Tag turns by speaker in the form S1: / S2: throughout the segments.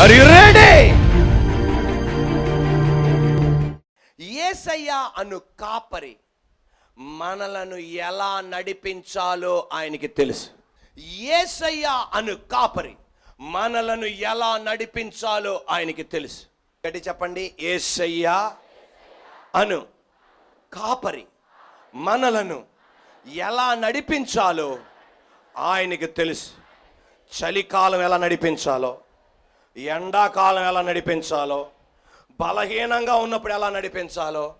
S1: Are you ready
S2: Yesayya అను కాపరి మనలను ఎలా నడిపించాలో ఆయనకి తెలుసు. ఏసయ్య అను కాపరి మనలను ఎలా నడిపించాలో ఆయనకి తెలుసు. గట్టి చెప్పండి ఏసయ్య అను కాపరి మనలను ఎలా నడిపించాలో ఆయనకి తెలుసు. చలికాలం ఎలా నడిపించాలో ఎండాకాలం ఎలా నడిపించాలో బలహీనంగా ఉన్నప్పుడు ఎలా నడిపించాలో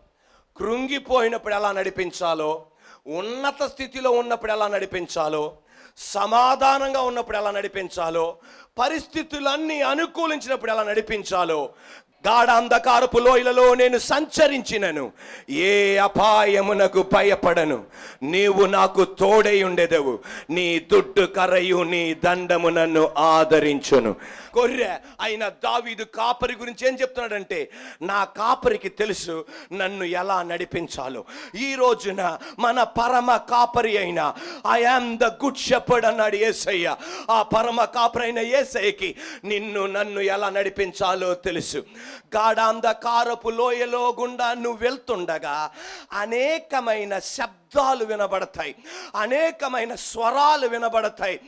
S2: కృంగిపోయినప్పుడు ఎలా నడిపించాలో ఉన్నత స్థితిలో ఉన్నప్పుడు ఎలా నడిపించాలో సమాధానంగా ఉన్నప్పుడు ఎలా నడిపించాలో పరిస్థితులన్నీ అనుకూలించినప్పుడు ఎలా నడిపించాలో గాఢ అంధకారపు లోయలలో నేను సంచరించినను. ఏ అపాయమునకు భయపడను. నీవు నాకు తోడై ఉండేదవు. నీ దుడ్డు కర్రయు నీ దండము నన్ను ఆదరించును. గొర్రె అయిన దావీదు కాపరి గురించి ఏం చెప్తున్నాడంటే నా కాపరికి తెలుసు నన్ను ఎలా నడిపించాలో. ఈ రోజున మన పరమ కాపరి అయిన I am the good shepherd అన్నాడు ఏసయ్య. ఆ పరమ కాపరి అయిన ఏసయ్యకి నిన్ను నన్ను ఎలా నడిపించాలో తెలుసు. గాఢాంధకారపు లోయలో గుండా నువ్వు వెళ్తుండగా అనేకమైన శబ్ద శబ్దాలు వినబడతాయి. అనేకమైన స్వరాలు వినబడతాయి.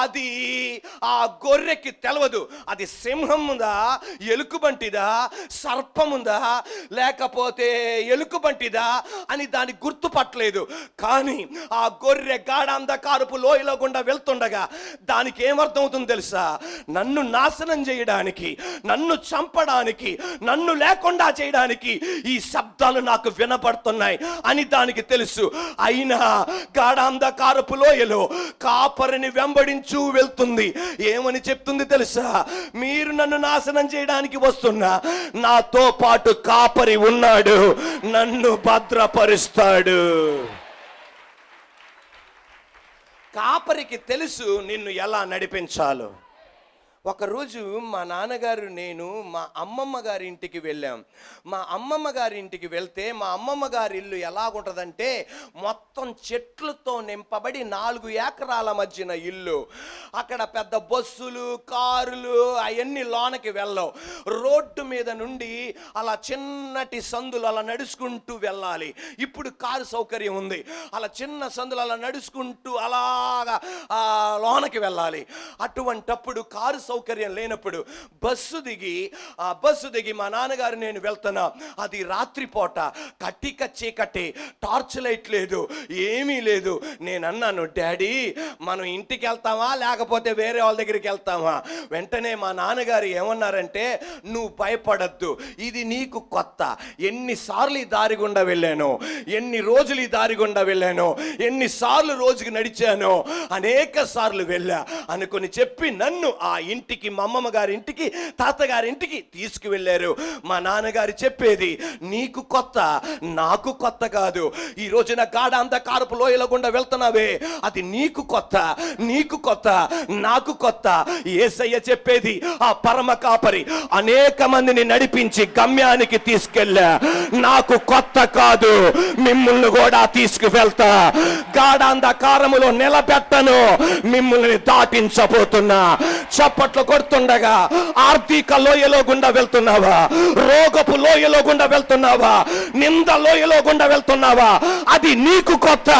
S2: అది ఆ గొర్రెకి తెలవదు. అది సింహం ఉందా ఎలుకబంటిదా? సర్పముందా? లేకపోతే ఎలుకబంటిదా? అని దాని గుర్తుపట్టలేదు. కానీ ఆ గొర్రె గాఢాంధకారపు లోయలో గుండా వెళ్తుండగా దానికి ఏమర్థమవుతుందో తెలుసా? నన్ను నాశనం చేయడానికి నన్ను చంపడానికి నన్ను లేకుండా చేయడానికి ఈ శబ్దాలు నాకు వినపడుతున్నాయి అని దానికి తెలుసు. అయినా గాఢాంధకారపు లోయలో కాపరిని వెంబడించు వెళ్తుంది. ఏమని చెప్తుంది తెలుసా? మీరు నన్ను నాశనం చేయడానికి వస్తున్నా నాతో పాటు కాపరి ఉన్నాడు. నన్ను భద్రపరుస్తాడు. కాపరికి తెలుసు నిన్ను ఎలా నడిపించాలో. ఒకరోజు మా నాన్నగారు నేను మా అమ్మమ్మ గారి ఇంటికి వెళ్ళాం. మా అమ్మమ్మ గారి ఇంటికి వెళ్తే మా అమ్మమ్మ గారి ఇల్లు ఎలాగుంటుందంటే మొత్తం చెట్లతో నింపబడి నాలుగు ఎకరాల మధ్యన ఇల్లు. అక్కడ పెద్ద బస్సులు కారులు అవన్నీ లోనకి వెళ్ళవు. రోడ్డు మీద నుండి అలా చిన్నటి సందులు అలా నడుచుకుంటూ వెళ్ళాలి. ఇప్పుడు కారు సౌకర్యం ఉంది. అలా చిన్న సందులు అలా నడుచుకుంటూ అలాగా లోనకి వెళ్ళాలి. అటువంటప్పుడు కారు సౌకర్యం సౌకర్యం లేనప్పుడు బస్సు దిగి ఆ బస్సు దిగి మా నాన్నగారు నేను వెళ్తున్నా. అది రాత్రిపూట కట్టిక చీకటి టార్చ్ లైట్ లేదు ఏమీ లేదు. నేను అన్నాను డాడీ మనం ఇంటికి వెళ్తామా? లేకపోతే వేరే వాళ్ళ దగ్గరికి వెళ్తామా? వెంటనే మా నాన్నగారు ఏమన్నారంటే నువ్వు భయపడద్దు. ఇది నీకు కొత్త. ఎన్నిసార్లు ఈ దారి గుండా వెళ్ళాను ఎన్ని రోజులు ఈ దారి గుండా వెళ్ళాను ఎన్నిసార్లు రోజుకి నడిచాను అనేక సార్లు వెళ్ళా. అనుకుని చెప్పి నన్ను ఆ ఇంటి ఇంటికి మా అమ్మమ్మ గారి ఇంటికి తాతగారి ఇంటికి తీసుకువెళ్ళారు. మా నాన్నగారు చెప్పేది నీకు కొత్త నాకు కొత్త కాదు. ఈ రోజున గాఢ అంధకారపు లోయల గుండా వెళ్తున్నావే. అది నీకు కొత్త నీకు కొత్త నాకు కొత్త. ఏసయ్య చెప్పేది ఆ పరమ కాపరి అనేక మందిని నడిపించి గమ్యానికి తీసుకెళ్ళా. నాకు కొత్త కాదు. మిమ్మల్ని కూడా తీసుకువెళ్తా. గాఢాంధకారములో నిలబెట్టను. మిమ్మల్ని దాటించబోతున్నా. చప్పట్లు కొడుతుండగా ఆర్థిక లోయలో గుండా వెళ్తున్నావా? రోగపు లోయలో గుండా వెళ్తున్నావా? నింద లోయలో గుండా వెళ్తున్నావా? అది నీకు కొత్త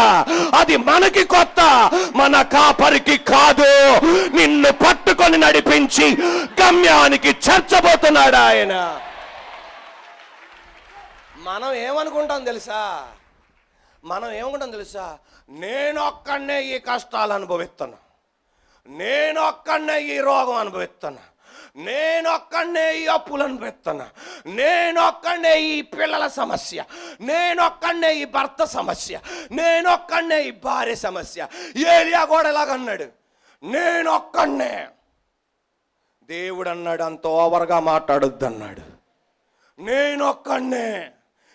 S2: అది మనకి కొత్త. మన కాపరికి కాదు నిన్ను పట్టుకొని నడిపించి గమ్యానికి చేర్చబోతున్నాడు ఆయన. మనం ఏమనుకుంటాం తెలుసా? మనం ఏమనుకుంటాం తెలుసా? నేను ఒక్కడనే ఈ కష్టాలు అనుభవిస్తున్నా. నేను ఒక్కడనే ఈ రోగం అనుభవిస్తున్నా. నేను ఒక్కడనే ఈ అప్పులు అనుభవిస్తున్నా. నేను ఒక్కడనే ఈ పిల్లల సమస్య. నేను ఒక్కడనే ఈ భర్త సమస్య. నేను ఒక్కడనే ఈ భార్య సమస్య. ఏలియా కూడా ఇలాగన్నాడు నేను ఒక్కడనే దేవుడు అన్నాడు అంత ఓవర్గా మాట్లాడొద్దు అన్నాడు నేను ఒక్కడనే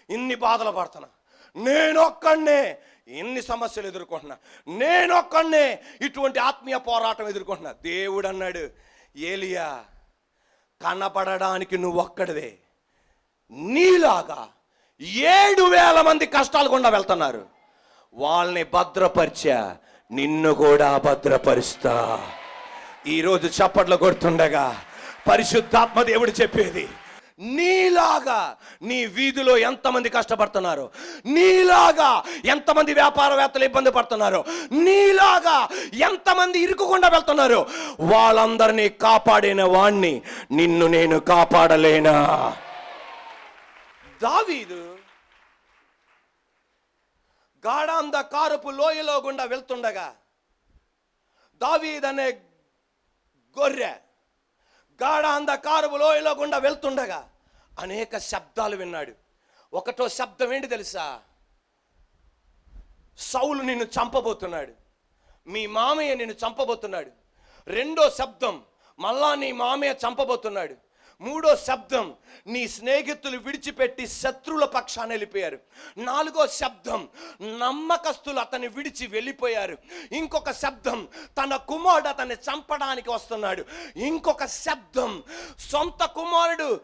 S2: ఇన్ని బాధలు పడుతున్నా. నేను ఒక్కడనే ఎన్ని సమస్యలు ఎదుర్కొంటున్నా? నేను ఇటువంటి ఆత్మీయ పోరాటం ఎదుర్కొంటున్నా. దేవుడు అన్నాడు ఏలియా కనపడడానికి నువ్వు ఒక్కడివే నీలాగా ఏడు వేల మంది కష్టాలు గుండా వెళ్తున్నారు. వాళ్ళని భద్రపరిచా నిన్ను కూడా భద్రపరుస్తా. ఈరోజు చప్పట్లు కొడుతుండగా పరిశుద్ధాత్మ దేవుడు చెప్పేది నీ నీలాగా నీ వీధిలో ఎంతమంది కష్టపడుతున్నారు? నీలాగా ఎంతమంది వ్యాపారవేత్తలు ఇబ్బంది పడుతున్నారు? నీలాగా ఎంతమంది ఇరుకుకుండా వెళ్తున్నారు? వాళ్ళందరినీ కాపాడిన వాణ్ణి నిన్ను నేను కాపాడలేనా? దావీదు గాఢాంధకారపు లోయలో గుండా వెళ్తుండగా దావీద్ అనే గొర్రె గాఢాంధకారపు లోయలో గుండా వెళ్తుండగా అనేక శబ్దాలు విన్నాడు. ఒకటో శబ్దం ఏంటి తెలుసా? సౌలు నిన్ను చంపబోతున్నాడు. మీ మామయ్య నిన్ను చంపబోతున్నాడు. రెండో శబ్దం మళ్ళా నీ మామయ్య చంపబోతున్నాడు. మూడో శబ్దం నీ స్నేహితులు విడిచిపెట్టి శత్రువుల పక్షాన వెళ్ళిపోయారు. నాలుగో శబ్దం నమ్మకస్తులు అతన్ని విడిచి వెళ్ళిపోయారు. ఇంకొక శబ్దం తన కుమారుడు అతన్ని చంపడానికి వస్తున్నాడు. ఇంకొక శబ్దం సొంత కుమారుడు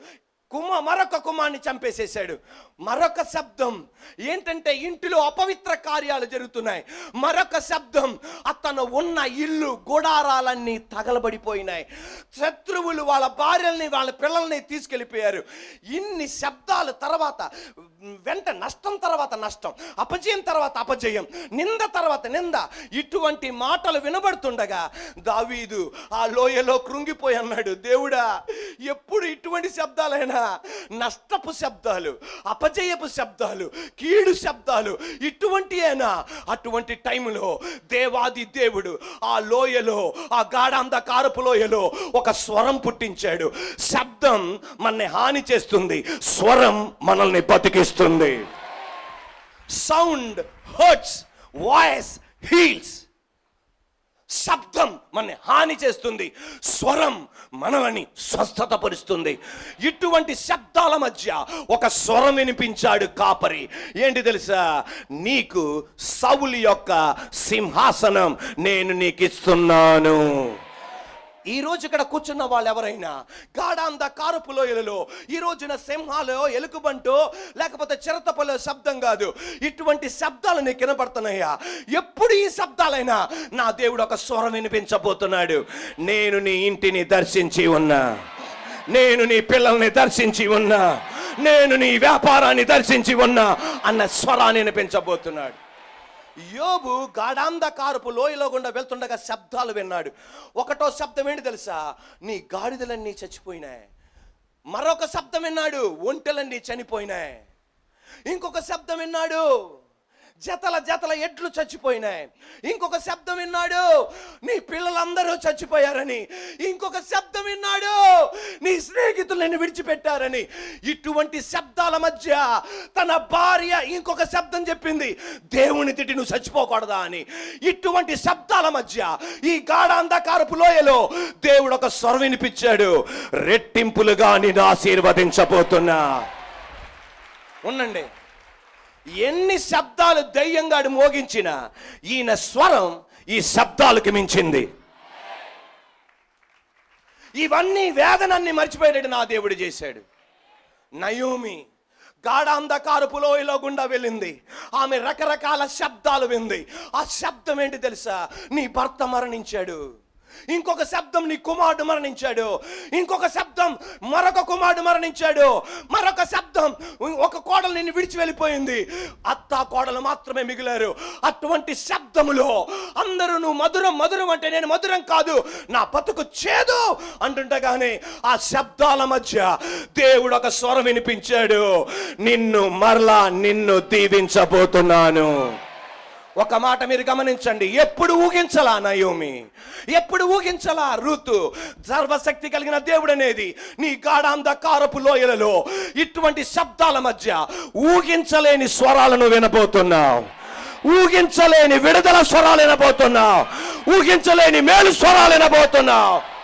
S2: కుమ మరొక కుమార్ని చంపేసేశాడు. మరొక శబ్దం. ఏంటంటే ఇంటిలో అపవిత్ర కార్యాలు జరుగుతున్నాయి. మరొక శబ్దం. అతను ఉన్న ఇల్లు గుడారాలన్నీ తగలబడిపోయినాయి. శత్రువులు వాళ్ళ భార్యల్ని వాళ్ళ పిల్లల్ని తీసుకెళ్ళిపోయారు. ఇన్ని శబ్దాలు తర్వాత వెంట నష్టం తర్వాత నష్టం. అపజయం తర్వాత అపజయం. నింద తర్వాత నింద. ఇటువంటి మాటలు వినబడుతుండగా దావీదు ఆ లోయలో కృంగిపోయి అన్నాడు దేవుడా ఎప్పుడు ఇటువంటి శబ్దాలైనా నష్టపు శబ్దాలు అపజయపు శబ్దాలు కీడు శబ్దాలు ఇటువంటి అయినా అటువంటి టైంలో దేవాది దేవుడు ఆ లోయలో ఆ గాఢాంధకారపు లోయలో ఒక స్వరం పుట్టించాడు. శబ్దం మనల్ని హాని చేస్తుంది స్వరం మనల్ని బతికిస్తుంది. సౌండ్ హర్ట్స్ వాయిస్ హీల్స్ శబ్దం మన హాని చేస్తుంది. స్వరం మనల్ని స్వస్థత పరుస్తుంది ఇటువంటి శబ్దాల మధ్య ఒక స్వరం వినిపించాడు కాపరి. ఏంటి తెలుసా? నీకు సౌలి యొక్క సింహాసనం నేను నీకు ఇస్తున్నాను ఈ రోజు ఇక్కడ కూర్చున్న వాళ్ళు ఎవరైనా గాఢాంధ కారుపులో లోయలలో ఈ రోజున సింహాలు ఎలుకబంటో లేకపోతే చిరతపలో శబ్దం కాదు. ఇటువంటి శబ్దాలు నీకు వినపడుతున్నాయా? ఎప్పుడు ఈ శబ్దాలైనా నా దేవుడు ఒక స్వరం వినిపించబోతున్నాడు. నేను నీ ఇంటిని దర్శించి ఉన్నా. నేను నీ పిల్లల్ని దర్శించి ఉన్నా. నేను నీ వ్యాపారాన్ని దర్శించి ఉన్నా అన్న స్వరాన్ని వినిపించబోతున్నాడు. యోబు గాఢాంధకారపు లోయలో గుండా వెళ్తుండగా శబ్దాలు విన్నాడు. ఒకటో శబ్దం ఏంటి తెలుసా? నీ గాడిదలన్నీ చచ్చిపోయినాయి. మరొక శబ్దం విన్నాడు ఒంటెలన్నీ చనిపోయినాయి. ఇంకొక శబ్దం విన్నాడు జతల జతల ఎడ్లు చచ్చిపోయినాయి. ఇంకొక శబ్దం విన్నాడు నీ పిల్లలందరూ చచ్చిపోయారని. ఇంకొక శబ్దం విన్నాడు నీ స్నేహితులు నిన్ను విడిచిపెట్టారని. ఇటువంటి శబ్దాల మధ్య తన భార్య ఇంకొక శబ్దం చెప్పింది దేవుని తిట్టి నువ్వు చచ్చిపోకూడదా అని. ఇటువంటి శబ్దాల మధ్య ఈ గాఢ అంధకారపు లోయలో దేవుడు ఒక స్వరం వినిపించాడు రెట్టింపులుగా నేను ఆశీర్వదించబోతున్నా. ఉండండి. ఎన్ని శబ్దాలు దయ్యంగాడు మోగించిన ఈయన స్వరం ఈ శబ్దాలకు మించింది. ఇవన్నీ వేదనన్ని మర్చిపోయేటట్టు నా దేవుడు చేశాడు. నయోమి గాఢాంధకారపు లోయలో గుండా వెళ్ళింది. ఆమె రకరకాల శబ్దాలు వింది. ఆ శబ్దం ఏంటి తెలుసా? నీ భర్త మరణించాడు. ఇంకొక శబ్దం నీ కుమారుడు మరణించాడు. ఇంకొక శబ్దం మరొక కుమారుడు మరణించాడు. మరొక శబ్దం ఒక కోడలు నిన్ను విడిచి వెళ్ళిపోయింది. అత్త కోడలు మాత్రమే మిగిలారు. అటువంటి శబ్దములో అందరూ నువ్వు మధురం మధురం అంటే నేను మధురం కాదు నా బతుకు చేదు అంటుండగానే ఆ శబ్దాల మధ్య దేవుడు ఒక స్వరం వినిపించాడు. నిన్ను మరలా నిన్ను దీవించబోతున్నాను. ఒక మాట మీరు గమనించండి. ఎప్పుడు ఊహించలా నయోమి? ఎప్పుడు ఊహించలా ఋతు సర్వశక్తి కలిగిన దేవుడు అనేది నీ గాఢాంధకారపు లోయలలో ఇటువంటి శబ్దాల మధ్య ఊహించలేని స్వరాలను వినబోతున్నావు. ఊహించలేని విడుదల స్వరాలు వినబోతున్నావు. ఊహించలేని మేలు స్వరాలు వినబోతున్నావు.